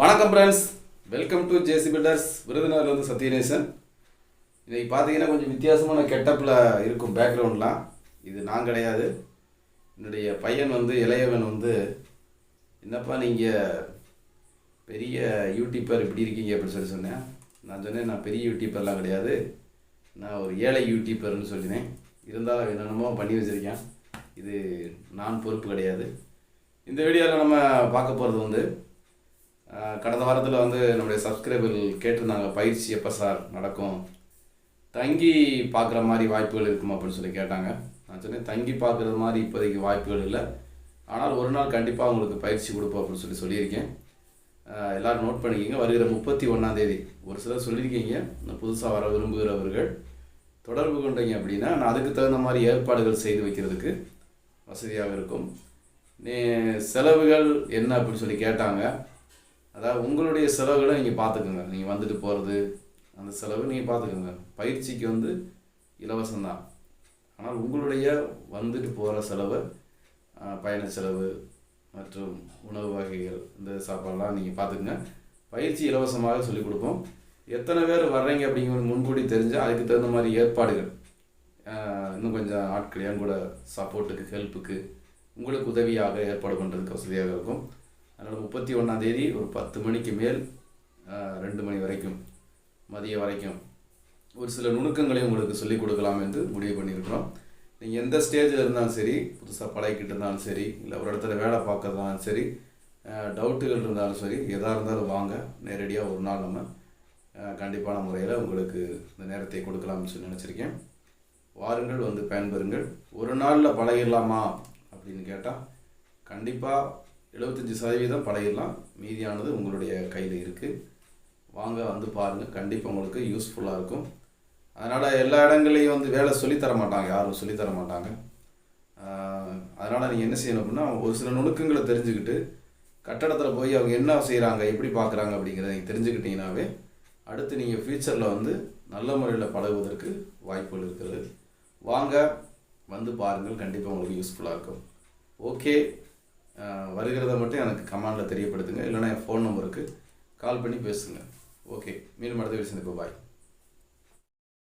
வணக்கம் friends welcome to JC builders விருதுநகர்லேருந்து Sathyanesan இன்னைக்கு பார்த்தீங்கன்னா கொஞ்சம் வித்தியாசமான கெட்டப்பில் இருக்கும் பேக்ரவுண்ட்லாம் இது நான் கிடையாது. என்னுடைய பையன் வந்து இளையவன் வந்து என்னப்பா நீங்கள் பெரிய யூடியூப்பர் இப்படி இருக்கீங்க? அப்படின்னு சொல்லி சொன்னேன். நான் சொன்னேன் நான் பெரிய யூடியூபர்லாம் கிடையாது. நான் ஒரு ஏழை யூடியூபர்னு சொல்லினேன். இருந்தாலும் என்னென்னமோ பண்ணி வச்சுருக்கேன். இது நான் பொறுப்பு கிடையாது. இந்த வீடியோவில் நம்ம பார்க்க போகிறது வந்து கடந்த வாரத்தில் வந்து நம்முடைய சப்ஸ்கிரைபர்கள் கேட்டிருந்தாங்க பயிற்சி எப்போ சார் நடக்கும்? தங்கி பார்க்குற மாதிரி வாய்ப்புகள் இருக்குமா அப்படின்னு சொல்லி கேட்டாங்க. நான் சொன்னேன் தங்கி பார்க்குறது மாதிரி இப்போதைக்கு வாய்ப்புகள் இல்லை. ஆனால் ஒரு நாள் கண்டிப்பாக உங்களுக்கு பயிற்சி கொடுப்போம் அப்படின்னு சொல்லி சொல்லியிருக்கேன். எல்லோரும் நோட் பண்ணிக்கிங்க. வருகிற முப்பத்தி ஒன்றாம் தேதி ஒரு சிலர் சொல்லியிருக்கீங்க. இன்னும் புதுசாக வர விரும்புகிறவர்கள் தொடர்பு கொண்டீங்க அப்படின்னா நான் அதுக்கு தகுந்த மாதிரி ஏற்பாடுகள் செய்து வைக்கிறதுக்கு வசதியாக இருக்கும். நீ செலவுகள் என்ன அப்படின்னு சொல்லி கேட்டாங்க. அதாவது உங்களுடைய செலவுகளை நீங்கள் பார்த்துக்கோங்க. நீங்கள் வந்துட்டு போகிறது அந்த செலவு நீங்கள் பார்த்துக்கோங்க. பயிற்சிக்கு வந்து இலவசம்தான். ஆனால் உங்களுடைய வந்துட்டு போகிற செலவு பயண செலவு மற்றும் உணவு வகைகள் இந்த சாப்பாடெல்லாம் நீங்கள் பார்த்துக்குங்க. பயிற்சி இலவசமாக சொல்லிக் கொடுப்போம். எத்தனை பேர் வர்றீங்க அப்படிங்கிறது முன்கூடி தெரிஞ்சால் அதுக்கு தகுந்த மாதிரி ஏற்பாடுகள். இன்னும் கொஞ்சம் ஆட்கள் என் கூட சப்போர்ட்டுக்கு ஹெல்ப்புக்கு உங்களுக்கு உதவியாக ஏற்பாடு பண்ணுறதுக்கு வசதியாக இருக்கும். அதனால் முப்பத்தி ஒன்றாம் தேதி ஒரு பத்து மணிக்கு மேல் ரெண்டு மணி வரைக்கும் மதியம் வரைக்கும் ஒரு சில நுணுக்கங்களையும் உங்களுக்கு சொல்லிக் கொடுக்கலாம் என்று முடிவு பண்ணியிருக்கிறோம். நீங்கள் எந்த ஸ்டேஜில் இருந்தாலும் சரி புதுசாக பழகிக்கிட்டு இருந்தாலும் சரி இல்லை ஒரு இடத்துல வேலை பார்க்கறதாலும் சரி டவுட்டுகள் இருந்தாலும் சரி எதாக இருந்தாலும் வாங்க. நேரடியாக ஒரு நாள் நம்ம கண்டிப்பான முறையில் உங்களுக்கு இந்த நேரத்தை கொடுக்கலாம்னு சொல்லி நினச்சிருக்கேன். வாருங்கள் வந்து பயன்பெறுங்கள். ஒரு நாளில் பழகிடலாமா அப்படின்னு கேட்டால் கண்டிப்பாக எழுபத்தஞ்சி சதவீதம் பழகிடலாம் மீதியானது உங்களுடைய கையில் இருக்குது வாங்க வந்து பாருங்கள் கண்டிப்பாக உங்களுக்கு யூஸ்ஃபுல்லாக இருக்கும். அதனால் எல்லா இடங்கள்லையும் வந்து வேலை சொல்லித்தர மாட்டாங்க. யாரும் சொல்லித்தர மாட்டாங்க. அதனால் நீங்கள் என்ன செய்யணும் அப்படின்னா ஒரு சில நுணுக்கங்களை தெரிஞ்சுக்கிட்டு கட்டடத்தில் போய் அவங்க என்ன செய்கிறாங்க எப்படி பார்க்குறாங்க அப்படிங்கிறத நீங்கள் தெரிஞ்சுக்கிட்டீங்கன்னாவே அடுத்து நீங்கள் ஃப்யூச்சரில் வந்து நல்ல முறையில் பழகுவதற்கு வாய்ப்புகள் இருக்கிறது. வாங்க வந்து பாருங்கள். கண்டிப்பாக உங்களுக்கு யூஸ்ஃபுல்லாக இருக்கும். ஓகே வருகிறத மட்டும் எனக்கு கமாண்டில் தெரியப்படுத்துங்க. இல்லைன்னா என் ஃபோன் நம்பருக்கு கால் பண்ணி பேசுங்க. ஓகே மீண்டும் அடுத்த வீடு சந்திப்போம். பாய்